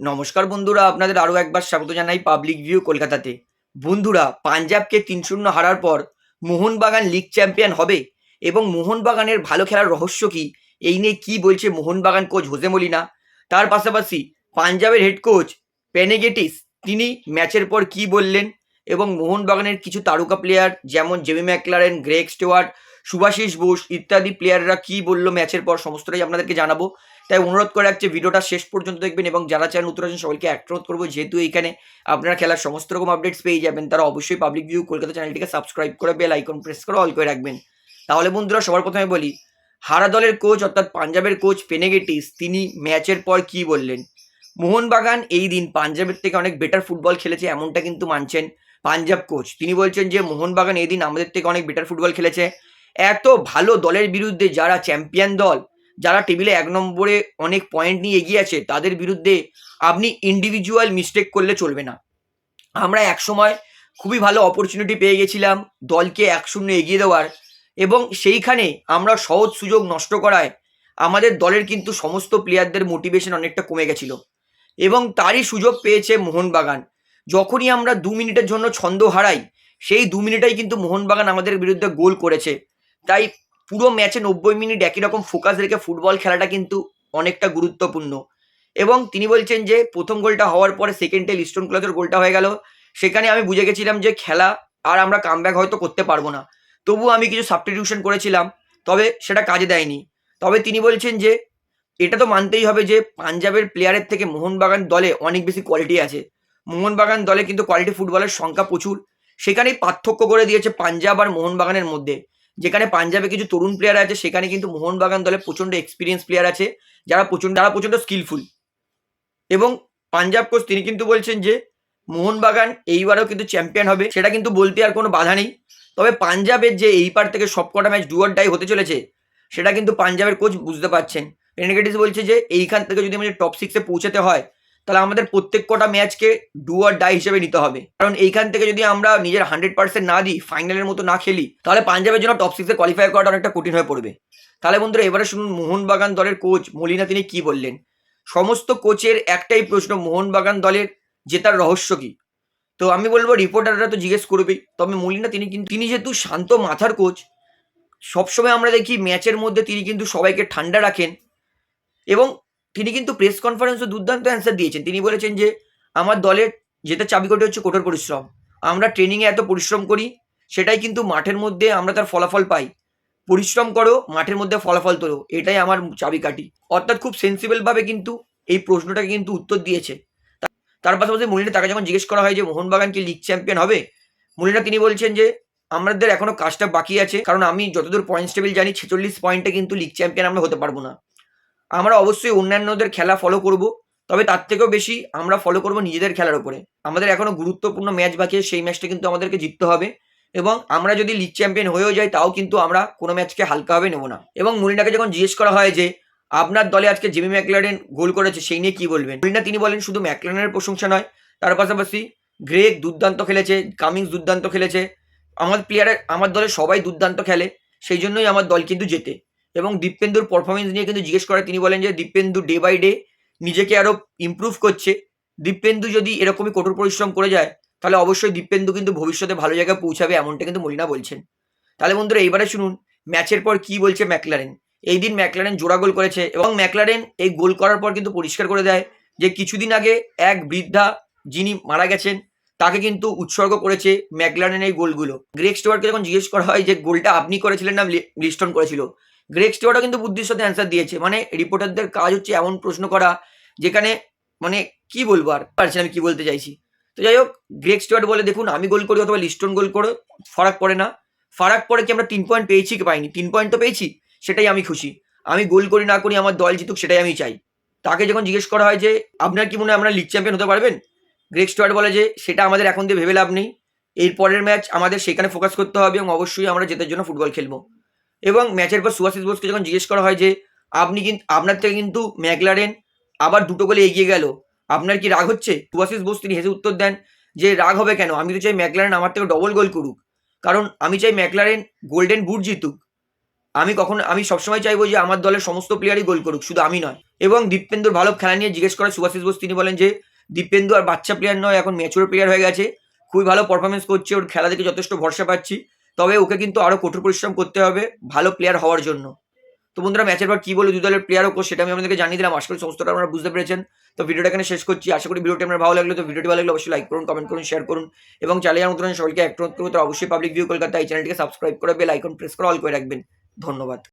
নমস্কার বন্ধুরা, আপনাদের আরও একবার স্বাগত জানাই পাবলিক ভিউ কলকাতাতে। বন্ধুরা, পাঞ্জাবকে তিন শূন্য হারার পর মোহনবাগান লিগ চ্যাম্পিয়ন হবে এবং মোহনবাগানের ভালো খেলার রহস্য কি? এই নিয়ে কি বলছে মোহনবাগান কোচ হোসে মলিনা? তার পাশাপাশি পাঞ্জাবের হেড কোচ পেনেগেটিস তিনি ম্যাচের পর কি বললেন? এবং মোহনবাগানের কিছু তারকা প্লেয়ার যেমন Jamie McLaren Greg Stewart Subhashis Bose ইত্যাদি প্লেয়াররা কি বলল ম্যাচের পর? সমস্তটাই আপনাদেরকে জানাব। তাই অনুরোধ করে রাখছি, ভিডিওটা শেষ পর্যন্ত দেখবেন এবং যারা চ্যানেল নতুন আছেন সবাইকে অনুরোধ করব। যেহেতু এইখানে আপনারা খেলার সমস্ত রকম আপডেটস পেয়ে যাবেন, তারা অবশ্যই পাবলিক ভিউ কলকাতা চ্যানেলটিকে সাবস্ক্রাইব করে বেল আইকন প্রেস করে অল করে রাখবেন। তাহলে বন্ধুরা, সবার প্রথমে বলি, হারা দলের কোচ অর্থাৎ পাঞ্জাবের কোচ পেনেগেটিস, তিনি ম্যাচের পর কি বললেন? মোহনবাগান এই দিন পাঞ্জাবের থেকে অনেক বেটার ফুটবল খেলেছে এমনটা কিন্তু মানছেন পাঞ্জাব কোচ তিনি বলছেন যে, মোহনবাগান এই দিন আমাদের থেকে অনেক বেটার ফুটবল খেলেছে। এত ভালো দলের বিরুদ্ধে যারা চ্যাম্পিয়ন দল যারা টেবিলে এক নম্বরে অনেক পয়েন্ট নিয়ে এগিয়ে আছে, তাদের বিরুদ্ধে আপনি ইন্ডিভিজুয়াল মিস্টেক করলে চলবে না। আমরা একসময় খুবই ভালো অপরচুনিটি পেয়ে গেছিলাম দলকে এক শূন্য এগিয়ে দেওয়ার এবং সেইখানে আমরা সহজ সুযোগ নষ্ট করায় আমাদের দলের কিন্তু সমস্ত প্লেয়ারদের মোটিভেশন অনেকটা কমে গেছিল। এবং তারই সুযোগ পেয়েছে মোহনবাগান। যখনই আমরা দু মিনিটের জন্য ছন্দ হারাই, সেই দু মিনিটেই কিন্তু মোহনবাগান আমাদের বিরুদ্ধে গোল করেছে। তাই পুরো ম্যাচে নব্বই মিনিট একই রকম ফোকাস রেখে ফুটবল খেলাটা কিন্তু অনেকটা গুরুত্বপূর্ণ। এবং তিনি বলছেন যে, প্রথম গোলটা হওয়ার পরে সেকেন্ডে লিস্টন ক্লজের গোলটা হয়ে গেল। সেখানে আমি বুঝে গেছিলাম যে, খেলা আর আমরা কামব্যাক হয়তো করতে পারব না। তবু আমি কিছু সাবস্টিটিউশন করেছিলাম, তবে সেটা কাজে দেয়নি। তবে তিনি বলছেন যে, এটা তো মানতেই হবে যে, পাঞ্জাবের প্লেয়ারের থেকে মোহনবাগান দলে অনেক বেশি কোয়ালিটি আছে। মোহনবাগান দলে কিন্তু কোয়ালিটি ফুটবলের সংখ্যা প্রচুর। সেখানেই পার্থক্য করে দিয়েছে পাঞ্জাব আর মোহনবাগানের মধ্যে। যেখানে পাঞ্জাবে কিছু তরুণ প্লেয়ার আছে, সেখানে কিন্তু মোহনবাগান দলে প্রচণ্ড এক্সপিরিয়েন্স প্লেয়ার আছে, যারা প্রচণ্ড যারা প্রচণ্ড স্কিলফুল এবং পাঞ্জাব কোচ তিনি কিন্তু বলছেন যে, মোহনবাগান এইবারও কিন্তু চ্যাম্পিয়ন হবে, সেটা কিন্তু বলতে আর কোনো বাধা নেই। তবে পাঞ্জাবের যে এই পার থেকে সবকটা ম্যাচ ডুয়ার ডাই হতে চলেছে, সেটা কিন্তু পাঞ্জাবের কোচ বুঝতে পারছেন। পেনেগেটিস বলছে যে, এইখান থেকে যদি আমাদের টপ সিক্সে পৌঁছাতে হয় তাহলে আমাদের প্রত্যেক কটা ম্যাচকে ডু আর ডাই হিসেবে নিতে হবে। কারণ এইখান থেকে যদি আমরা নিজের হান্ড্রেড পার্সেন্ট না দিই ফাইনালের মতো না খেলি, তাহলে পাঞ্জাবের জন্য টপ সিক্সে কোয়ালিফাই করাটা অনেকটা কঠিন হয়ে পড়বে। তাহলে বন্ধুরা, এবারে শুনুন, মোহনবাগান দলের কোচ মলিনা, তিনি কি বললেন? সমস্ত কোচের একটাই প্রশ্ন, মোহনবাগান দলের জেতার রহস্য কি? তো আমি বলব রিপোর্টাররা তো জিজ্ঞেস করবেই। তবে মলিনা, তিনি কিন্তু, তিনি যেহেতু শান্ত মাথার কোচ সবসময় আমরা দেখি ম্যাচের মধ্যে তিনি কিন্তু সবাইকে ঠান্ডা রাখেন। এবং তিনি কিন্তু প্রেস কনফারেন্সে দুর্দান্ত অ্যান্সার দিয়েছেন। তিনি বলেছেন যে, আমার দলের যেটা চাবিকটি হচ্ছে কঠোর পরিশ্রম। আমরা ট্রেনিংয়ে এত পরিশ্রম করি, সেটাই কিন্তু মাঠের মধ্যে আমরা তার ফলাফল পাই। পরিশ্রম করো, মাঠের মধ্যে ফলাফল তোলো। এটাই আমার চাবিকাঠি। অর্থাৎ খুব সেন্সিবলভাবে কিন্তু এই প্রশ্নটাকে কিন্তু উত্তর দিয়েছে। তার পাশাপাশি মুলিনা তাকে যখন জিজ্ঞেস করা হয় যে, মোহনবাগান কি লিগ চ্যাম্পিয়ন হবে? মুলিনা তিনি বলছেন যে, আমাদের এখনও কাজটা বাকি আছে। কারণ আমি যতদূর পয়েন্টস টেবিল জানি, ছেচল্লিশ পয়েন্টে কিন্তু লিগ চ্যাম্পিয়ন আমরা হতে পারব না। আমরা অবশ্যই অন্যান্যদের খেলা ফলো করব, তবে তার থেকেও বেশি আমরা ফলো করব নিজেদের খেলার উপরে। আমাদের এখনও গুরুত্বপূর্ণ ম্যাচ বাকি সেই ম্যাচটা কিন্তু আমাদেরকে জিততে হবে। এবং আমরা যদি লিগ চ্যাম্পিয়ন হয়েও যাই, তাও কিন্তু আমরা কোনো ম্যাচকে হালকাভাবে নেব না। এবং মুলিনাকে যখন জিজ্ঞেস করা হয় যে, আপনার দলে আজকে জিমি ম্যাকলারেন গোল করেছে, সেই নিয়ে কি বলবেন? মুলিনা তিনি বলেন, শুধু ম্যাকলারেনের প্রশংসা নয়, তার পাশাপাশি গ্রেগ দুর্দান্ত খেলেছে, কামিংস দুর্দান্ত খেলেছে। আমার প্লেয়ারের আমার দলে সবাই দুর্দান্ত খেলে, সেই জন্যই আমার দল কিন্তু জেতে। এবং দীপেন্দুর পারফরমেন্স নিয়ে কিন্তু জিজ্ঞেস করে। তিনি বলেন যে, দীপেন্দু ডে বাই ডে নিজেকে আরও ইমপ্রুভ করছে। দীপেন্দু যদি এরকমই কঠোর পরিশ্রম করে যায়, তাহলে অবশ্যই দীপেন্দু কিন্তু ভবিষ্যতে ভালো জায়গায় পৌঁছাবে এমনটা কিন্তু মলিনা বলছেন। তাহলে বন্ধুরা, এইবারে শুনুন, ম্যাচের পর কি বলছে ম্যাকলারেন এই দিন ম্যাকলারেন জোড়া গোল করেছে এবং ম্যাকলারেন এই গোল করার পর কিন্তু পরিষ্কার করে দেয় যে, কিছুদিন আগে এক বৃদ্ধা যিনি মারা গেছেন, তাকে কিন্তু উৎসর্গ করেছে ম্যাকলারেন এই গোলগুলো। গ্রেক স্টোয়ারকে যখন জিজ্ঞেস করা হয় যে, গোলটা আপনি করেছিলেন না লিস্টন করেছিল? গ্রেক স্টুয়ার্টও কিন্তু বুদ্ধির সাথে অ্যান্সার দিয়েছে। মানে রিপোর্টারদের কাজ হচ্ছে এমন প্রশ্ন করা, যেখানে মানে কি বলব আর? পারছি আমি কি বলতে চাইছি? তো যাই হোক গ্রেক স্টুয়ার্ট বলে, দেখুন, আমি গোল করি অথবা লিস্টন গোল করে, ফারাক পড়ে না। ফারাক পড়ে কি আমরা তিন পয়েন্ট পেয়েছি কি পাইনি? তিন পয়েন্ট তো পেয়েছি, সেটাই আমি খুশি। আমি গোল করি না করি, আমার দল জিতুক, সেটাই আমি চাই। তাকে যখন জিজ্ঞেস করা হয় যে, আপনার কি মনে হয় আপনারা লিগ চ্যাম্পিয়ন হতে পারবেন? গ্রেক স্টুয়ার্ট বলে যে, সেটা আমাদের এখন দিয়ে ভেবে লাভ নেই। এর পরের ম্যাচ আমাদের সেখানে ফোকাস করতে হবে এবং অবশ্যই আমরা জেতার জন্য ফুটবল খেলব। এবং ম্যাচের পর সুভাশিস বোসকে যখন জিজ্ঞেস করা হয় যে, আপনি কিন্তু আপনার থেকে কিন্তু ম্যাকলারেন আবার দুটো গোলে এগিয়ে গেল, আপনার কি রাগ হচ্ছে? সুভাশিস বোস তিনি হেসে উত্তর দেন যে, রাগ হবে কেন? আমি তো চাই ম্যাকলারেন আমার থেকে ডবল গোল করুক। কারণ আমি চাই ম্যাকলারেন গোল্ডেন বুট জিতুক। আমি কখন, আমি সবসময় চাইব যে আমার দলের সমস্ত প্লেয়ারই গোল করুক, শুধু আমি নয়। এবং দীপেন্দুর ভালো খেলা নিয়ে জিজ্ঞেস করে সুভাষিস বোস, তিনি বলেন যে, দীপেন্দু আর বাচ্চা প্লেয়ার নয়, এখন ম্যাচুর প্লেয়ার হয়ে গেছে। খুবই ভালো পারফরমেন্স করছে, ওর খেলা দেখে যথেষ্ট ভরসা পাচ্ছি। তবে ওকে কিন্তু আরও কঠোর পরিশ্রম করতে হবে ভালো প্লেয়ার হওয়ার জন্য। তো বন্ধুরা ম্যাচের পর কী বলে দু দলের প্লেয়ার ওকে সেটা আমি আপনাদেরকে জানিয়ে দিলাম। আশা করি সমস্তটা আপনারা বুঝতে পেরেছেন। তো ভিডিওটা এখানে শেষ করছি। আশা করি ভিডিওটি আপনার ভালো লাগল। তো ভিডিওটি ভালো লাগলে অবশ্যই লাইক করুন কমেন্ট করুন শেয়ার করুন। এবং চালিয়ে আমার সবাইকে করতে অবশ্যই পাবলিক ভিউ কলকাতা এই চ্যানেলটিকে সাবস্ক্রাইব করে বেল আইকন প্রেস করে অল করে রাখবেন। ধন্যবাদ।